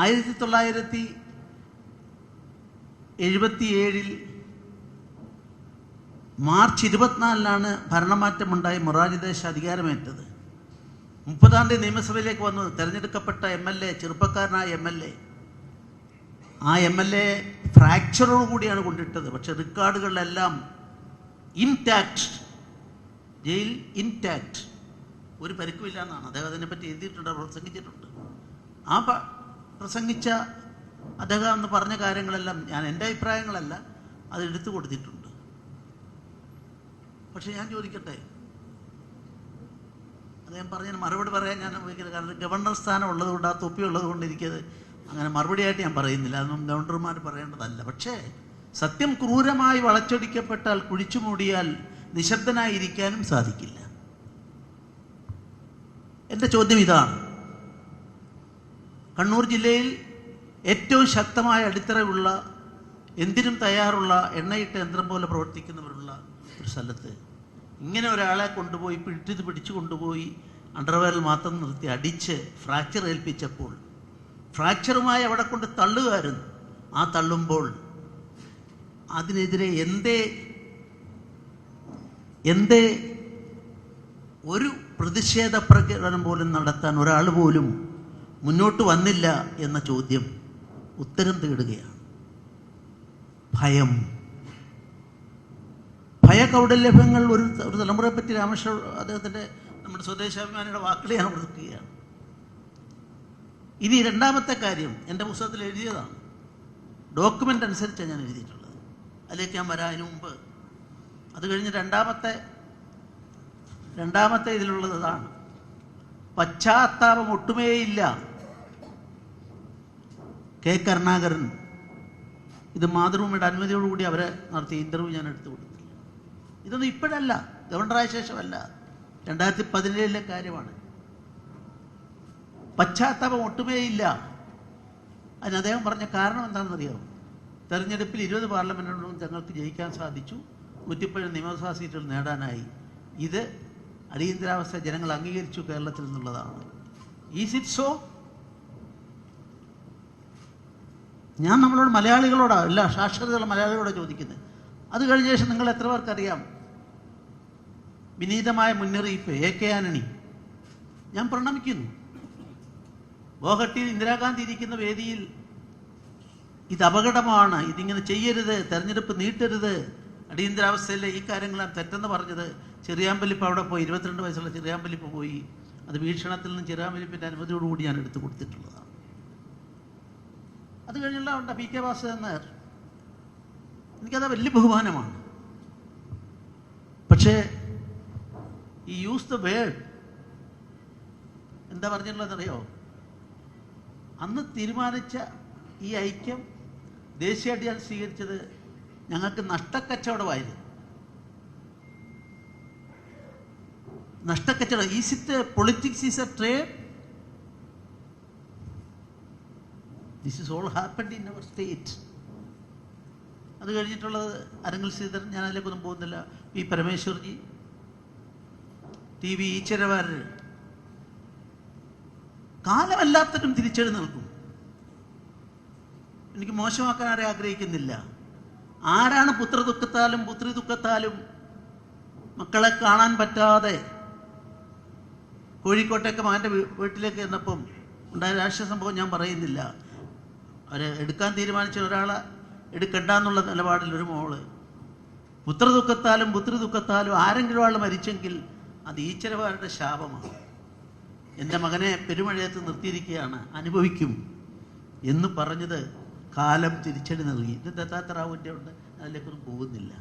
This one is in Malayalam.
ആയിരത്തി തൊള്ളായിരത്തി എഴുപത്തിയേഴിൽ മാർച്ച് ഇരുപത്തിനാലിനാണ് ഭരണമാറ്റമുണ്ടായി മൊറാരി ദേശ അധികാരമേറ്റത്. മുപ്പതാം തീയതി നിയമസഭയിലേക്ക് വന്നു തിരഞ്ഞെടുക്കപ്പെട്ട എം എൽ എ ചെറുപ്പക്കാരനായ എം എൽ എ. ആ എം എൽ എ ഫ്രാക്ചറോട് കൂടിയാണ് കൊണ്ടിട്ടത്. പക്ഷെ റെക്കോർഡുകളിലെല്ലാം ഇൻടാക്ട് ജയിൽ ഇൻടാക്ട്. ഒരു പരിക്കുമില്ല എന്നാണ് അദ്ദേഹം അതിനെപ്പറ്റി എഴുതിയിട്ടുണ്ട് പ്രസംഗിച്ചിട്ടുണ്ട്. ആ പ്രസംഗിച്ച അദ്ദേഹം അന്ന് പറഞ്ഞ കാര്യങ്ങളെല്ലാം ഞാൻ എന്റെ അഭിപ്രായങ്ങളല്ല അത് എടുത്തു കൊടുത്തിട്ടുണ്ട്. പക്ഷെ ഞാൻ ചോദിക്കട്ടെ? അദ്ദേഹം പറഞ്ഞതിന് മറുപടി പറയാൻ ഞാൻ ഉപയോഗിക്കുന്നത് കാരണം ഗവർണർ സ്ഥാനം ഉള്ളതുകൊണ്ട് ആ തൊപ്പി ഉള്ളതുകൊണ്ട് എനിക്കത് അങ്ങനെ മറുപടിയായിട്ട് ഞാൻ പറയുന്നില്ല. അതൊന്നും ഗവർണർമാർ പറയേണ്ടതല്ല. പക്ഷേ സത്യം ക്രൂരമായി വളച്ചൊടിക്കപ്പെട്ടാൽ കുഴിച്ചു മൂടിയാൽ നിശബ്ദനായിരിക്കാനും സാധിക്കില്ല. എന്റെ ചോദ്യം ഇതാണ്. കണ്ണൂർ ജില്ലയിൽ ഏറ്റവും ശക്തമായ അടിത്തറയുള്ള എന്തിനും തയ്യാറുള്ള എണ്ണയിട്ട യന്ത്രം പോലെ പ്രവർത്തിക്കുന്നവരുള്ള ഒരു സ്ഥലത്ത് ഇങ്ങനെ ഒരാളെ കൊണ്ടുപോയി പിടിച്ചത് പിടിച്ചു കൊണ്ടുപോയി അണ്ടർവെയറിൽ മാത്രം നിർത്തി അടിച്ച് ഫ്രാക്ചർ ഏൽപ്പിച്ചപ്പോൾ ഫ്രാക്ചറുമായി അവിടെ കൊണ്ട് തള്ളുകയായിരുന്നു. ആ തള്ളുമ്പോൾ അതിനെതിരെ എന്തേ എന്തേ ഒരു പ്രതിഷേധ പ്രകടനം പോലും നടത്താൻ ഒരാൾ പോലും മുന്നോട്ട് വന്നില്ല എന്ന ചോദ്യം ഉത്തരം തേടുകയാണ്. ഭയം. ഭയകൗടല്യഭങ്ങൾ ഒരു ഒരു തലമുറയെ പറ്റി രാമേശ്വര അദ്ദേഹത്തിന്റെ നമ്മുടെ സ്വദേശാഭിമാനിയുടെ വാക്കുകൾ ഞാൻ കൊടുക്കുകയാണ് ഇനി രണ്ടാമത്തെ കാര്യം എന്റെ പുസ്തകത്തിൽ എഴുതിയതാണ്. ഡോക്യുമെന്റ് അനുസരിച്ചാണ് ഞാൻ എഴുതിയിട്ടുള്ളത്. അതിലേക്ക് ഞാൻ വരാം അതിന് മുമ്പ്. അത് കഴിഞ്ഞ് രണ്ടാമത്തെ രണ്ടാമത്തെ ഇതിലുള്ളത് അതാണ് പശ്ചാത്താപം ഒട്ടുമേയില്ല. കെ കരുണാകരൻ ഇത് മാതൃഭൂമിയുടെ അനുമതിയോടുകൂടി അവരെ നടത്തിയ ഇന്റർവ്യൂ ഞാൻ എടുത്തു കൊടുത്തില്ല. ഇതൊന്നും ഇപ്പോഴല്ല ഗവർണറായ ശേഷമല്ല. രണ്ടായിരത്തി പതിനേഴിലെ കാര്യമാണ്. പശ്ചാത്താപം ഒട്ടുമേയില്ല. അതിന് അദ്ദേഹം പറഞ്ഞ കാരണം എന്താണെന്നറിയാമോ തെരഞ്ഞെടുപ്പിൽ ഇരുപത് പാർലമെന്റുകളും തങ്ങൾക്ക് ജയിക്കാൻ സാധിച്ചു. നൂറ്റിപ്പഴ് നിയമസഭാ സീറ്റുകൾ നേടാനായി. ഇത് അടിയന്തരാവസ്ഥ ജനങ്ങൾ അംഗീകരിച്ചു കേരളത്തിൽ നിന്നുള്ളതാണ്. ഈസ് ഇറ്റ് സോ ഞാൻ നമ്മളോട് മലയാളികളോടാണ് അല്ല സാക്ഷരതയുള്ള മലയാളികളോട് ചോദിക്കുന്നത് അത് കഴിഞ്ഞ ശേഷം നിങ്ങൾ എത്ര പേർക്കറിയാം? വിനീതമായ മുന്നറിയിപ്പ് എ കെ ആന്റണി ഞാൻ പ്രണമിക്കുന്നു. ഗോഹട്ടിയിൽ ഇന്ദിരാഗാന്ധി ഇരിക്കുന്ന വേദിയിൽ ഇത് അപകടമാണ് ഇതിങ്ങനെ ചെയ്യരുത് തെരഞ്ഞെടുപ്പ് നീട്ടരുത്. അടിയന്തരാവസ്ഥയിലെ ഈ കാര്യങ്ങളാണ് തെറ്റെന്ന് പറഞ്ഞത്. ചെറിയാമ്പലിപ്പ് അവിടെ പോയി ഇരുപത്തിരണ്ട് വയസ്സുള്ള ചെറിയാമ്പലിപ്പ് പോയി. അത് വീക്ഷണത്തിൽ നിന്ന് ചെറിയാമ്പലിപ്പിന്റെ അനുമതിയോടുകൂടി ഞാൻ എടുത്തു കൊടുത്തിട്ടുള്ളതാണ്. അത് കഴിഞ്ഞുള്ള ഉണ്ട് പി കെ വാസുദേവൻ നായർ എനിക്കത് വലിയ ബഹുമാനമാണ്. പക്ഷേ ഈ യൂസ് ദ വേർഡ് എന്താ പറഞ്ഞിട്ടുള്ളതെന്നറിയോ? അന്ന് തീരുമാനിച്ച ഈ ഐക്യം ദേശീയ അടിയാൻ സ്വീകരിച്ചത്. ഞങ്ങൾക്ക് നഷ്ടക്കച്ചവടമായിരുന്നു. നഷ്ടക്കച്ചവടം. Is it politics is a trade this is all happened in our state അത് കഴിഞ്ഞിട്ടുള്ളത് അരങ്ങൾ ശ്രീധരൻ ഞാൻ അതിലേക്കൊന്നും പോകുന്നില്ല. P Parameswarji T V Eswaravarrier. തിരിച്ചെഴു നിൽക്കും എനിക്ക് മോശമാക്കാൻ ആരെ ആഗ്രഹിക്കുന്നില്ല. ആരാണ് പുത്രദുഃഖത്താലും പുത്രി ദുഃഖത്താലും മക്കളെ കാണാൻ പറ്റാതെ കോഴിക്കോട്ടേക്ക് മാന്റെ വീട്ടിലേക്ക് ചെന്നപ്പം ഉണ്ടായ രാഷ്ട്രീയ സംഭവം ഞാൻ പറയുന്നില്ല. അവരെ എടുക്കാൻ തീരുമാനിച്ച ഒരാളെ എടുക്കണ്ട എന്നുള്ള നിലപാടിൽ ഒരു മോൾ. പുത്രദുഃഖത്താലും പുത്രി ദുഃഖത്താലും ആരെങ്കിലും ആൾ മരിച്ചെങ്കിൽ അത് ഈശ്വരവാരുടെ ശാപമാണ്. എന്റെ മകനെ പെരുമഴയത്ത് നിർത്തിയിരിക്കുകയാണ് അനുഭവിക്കും എന്ന് പറഞ്ഞത് കാലം തിരിച്ചടി നൽകി. ഇത് ദത്താത്രാവുന്റെ ഉണ്ട് അതിലേക്കൊന്നും പോകുന്നില്ല.